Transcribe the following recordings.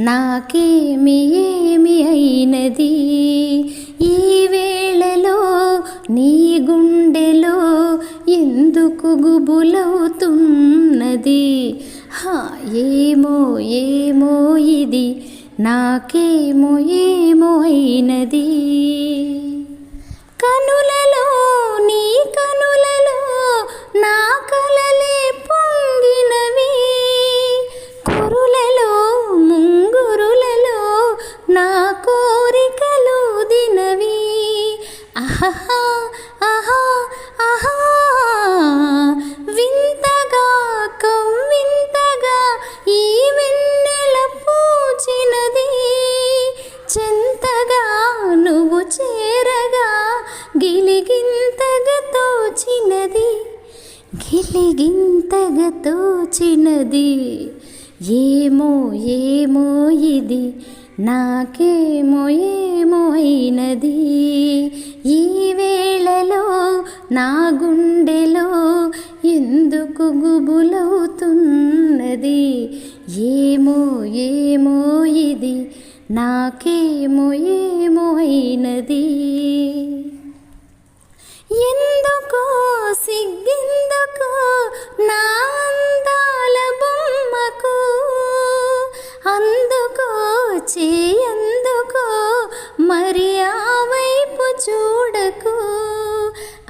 నాకేమి ఏమి అయినది? ఈ వేళలో నీ గుండెలో ఎందుకు గుబులవుతున్నది? హా ఏమో ఏమో ఇది. నాకేమో ఏమో అయినది? తోచినది గిలిగింతగా తోచినది. ఏమో ఏమో ఇది నాకేమో ఏమో అయినది. ఈ వేళలో నా గుండెలో ఎందుకు గుబులవుతున్నది? ఏమో ఏమో ఇది నాకేమో ఏమో అయినది. ఎందుకు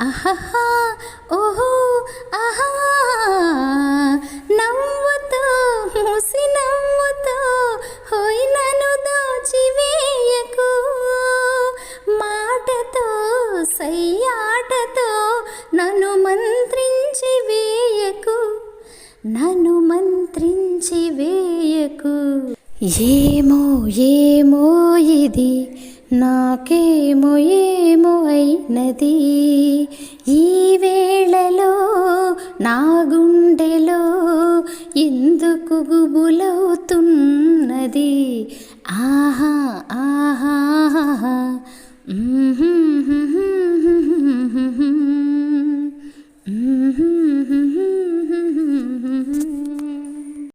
అహహా ఓహో ఆహా నవ్వుతో ముసి నవ్వుతో హోయ్ నన్ను దోచివేయకు. మాటతో సయ్యాటతో నన్ను మంత్రించి వేయకు. నన్ను మంత్రించి వేయకు. ఏమో ఏమో ఇది నాకేమో ఏమో అయినది. ఈ వేళలో నా గుండెలో ఎందుకు గుబులవుతున్నది? ఆహా ఆహా.